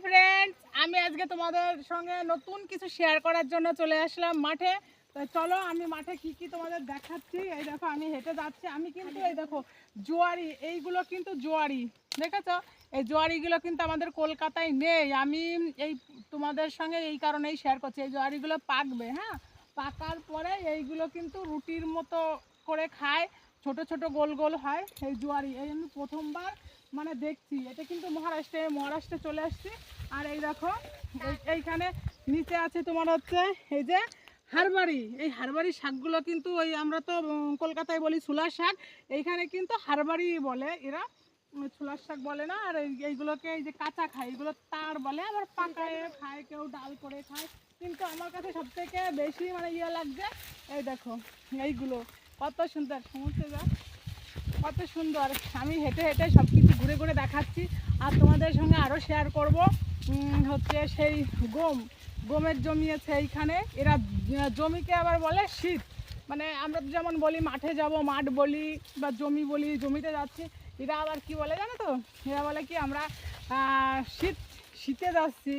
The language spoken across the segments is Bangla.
ফ্রেন্ডস আমি আজকে তোমাদের সঙ্গে নতুন কিছু শেয়ার করার জন্য চলে আসলাম মাঠে। চলো, আমি মাঠে কি কি তোমাদের দেখাচ্ছি? এই দেখো, আমি হেঁটে যাচ্ছি। আমি কিন্তু এই দেখো, জোয়ারি, এইগুলো কিন্তু জোয়ারি, দেখেছ? এই জোয়ারিগুলো কিন্তু আমাদের কলকাতায় নেই। আমি এই তোমাদের সঙ্গে এই কারণেই শেয়ার করছি। এই জোয়ারিগুলো পাকবে হ্যাঁ? পাকার পরে এইগুলো কিন্তু রুটির মতো করে খায়। ছোট ছোট গোল গোল হয় এই জোয়ারি। এই আমি প্রথমবার মানে দেখছি, এটা কিন্তু মহারাষ্ট্রে মহারাষ্ট্রে চলে আসছি। আর এই দেখো, এই- এইখানে নিচে আছে তোমার হচ্ছে, এই যে হারবারি। এই হারবারি শাকগুলো কিন্তু ওই আমরা তো কলকাতায় বলি ছোলার শাক। এইখানে কিন্তু হারবারি বলে এরা ছোলার শাক বলে না। আর এই- এইগুলোকে এই যে কাঁচা খায়, এগুলো তার বলে, আবার পাকায় খায়, কেউ ডাল করে খায়। কিন্তু আমার কাছে সব থেকে বেশি মানে ইয়ে লাগছে, এই দেখো, এইগুলো। কত সুন্দর সমস্ত যা। কত সুন্দর। আমি হেঁটে হেঁটে সব কিছু ঘুরে ঘুরে দেখাচ্ছি। আর তোমাদের সঙ্গে আরও শেয়ার করব। হচ্ছে সেই গম। গমের জমি আছে এইখানে। এরা জমিকে আবার বলে শীত। মানে আমরা যেমন বলি মাঠে যাব, মাঠ বলি বা জমি বলি, জমিতে যাচ্ছি। এরা আবার কি বলে জানো তো? এরা বলে কি আমরা শীত, শীতে যাচ্ছি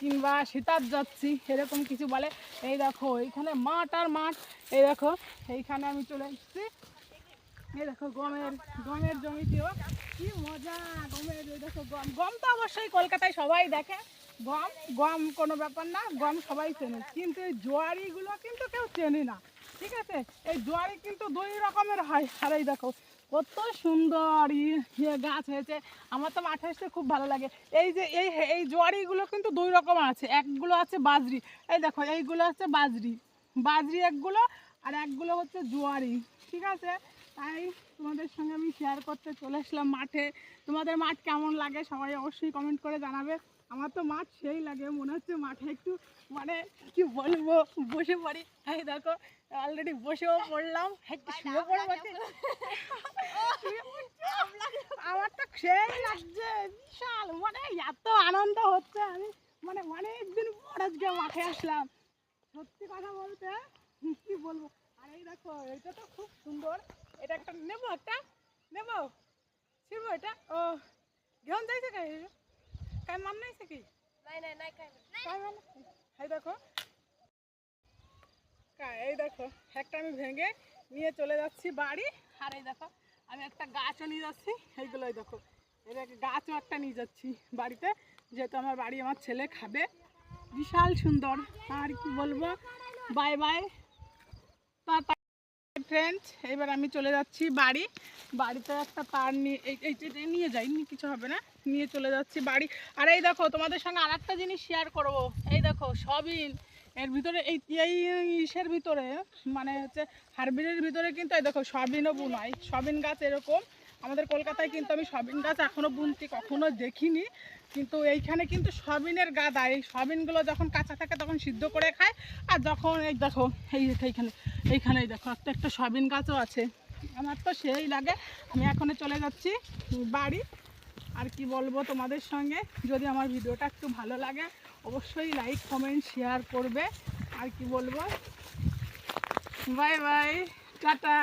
কিংবা শীতার যাচ্ছি, এরকম কিছু বলে। এই দেখো, এইখানে মাঠ আর মাঠ। এই দেখো, এইখানে আমি চলে এসেছি। এই দেখো গমের গমের জমিতেও কি মজা, গমের দেখো গম। গম তো অবশ্যই কলকাতায় সবাই দেখে। গম গম কোনো ব্যাপার না, গম সবাই চেনে। কিন্তু এই জোয়ারিগুলো কিন্তু কেউ চেনে না, ঠিক আছে? এই জোয়ারি কিন্তু দুই রকমের হয়। আর এই দেখো, কত সুন্দর ইয়ে গাছ হয়েছে। আমার তো মাঠে আসতে খুব ভালো লাগে। এই যে, এই এই জোয়ারিগুলো কিন্তু দুই রকম আছে। একগুলো আছে বাজরি। এই দেখো, এইগুলো হচ্ছে বাজরি। বাজরি একগুলো, আর একগুলো হচ্ছে জোয়ারি, ঠিক আছে? তাই তোমাদের সঙ্গে আমি শেয়ার করতে চলে আসলাম মাঠে। তোমাদের মাঠ কেমন লাগে সবাই অবশ্যই কমেন্ট করে জানাবে। আমার তো মাঠ সেই লাগে মনে হচ্ছে মাঠে একটু মানে কি বলব বসে পড়ি। এই দেখো অলরেডি বসেও পড়লাম। একটু শুয়ে পড়ব? আমার তো সেই লাগছে বিশাল। মানে এত আনন্দ হচ্ছে আমি। মানে অনেকদিন পর আজকে মাঠে আসলাম। সত্যি কথা বলতে কি বলব? এই দেখো তো খুব সুন্দর। এটা একটা নেব একটা? নেব? এটা? ও যাইছে কাই মান নাইছে কি? এই দেখো। এই দেখো একটা আমি ভেঙে নিয়ে চলে যাচ্ছি বাড়ি। আর এই দেখো আমি একটা গাছও নিয়ে যাচ্ছি। এইগুলোই দেখো এটা গাছও একটা নিয়ে যাচ্ছি বাড়িতে। যেহেতু আমার বাড়ি আমার ছেলে খাবে। বিশাল সুন্দর আর কি বলব? Bye by. ফ্রেন্ডস এবার আমি চলে যাচ্ছি বাড়ি। বাড়িতে একটা তার নিয়ে এই নিয়ে যাই কিছু হবে না। নিয়ে চলে যাচ্ছি বাড়ি। আর এই দেখো, তোমাদের সঙ্গে আর একটা জিনিস শেয়ার করব। এই দেখো সবই এর ভিতরে এই এই ইসের ভিতরে মানে হচ্ছে হারবিনের ভিতরে কিন্তু এই দেখো সবিনও বুনাই। সবিন গাছ এরকম। আমাদের কলকাতায় কিন্তু আমি সবিন গাছ এখনও বুনতি কখনো দেখিনি। কিন্তু এইখানে কিন্তু সবিনের গাদা, এই সবিনগুলো যখন কাঁচা থাকে তখন সিদ্ধ করে খায়। আর যখন এই দেখো, এই এইখানে, এইখানেই দেখো একটা একটা সবিন গাছও আছে। আমার তো সেই লাগে, আমি এখনও চলে যাচ্ছি বাড়ি। আর কি বলব তোমাদের সঙ্গে, যদি আমার ভিডিওটা একটু ভালো লাগে, অবশ্যই লাইক কমেন্ট শেয়ার করবে। আর কি বলব? Bye bye tata.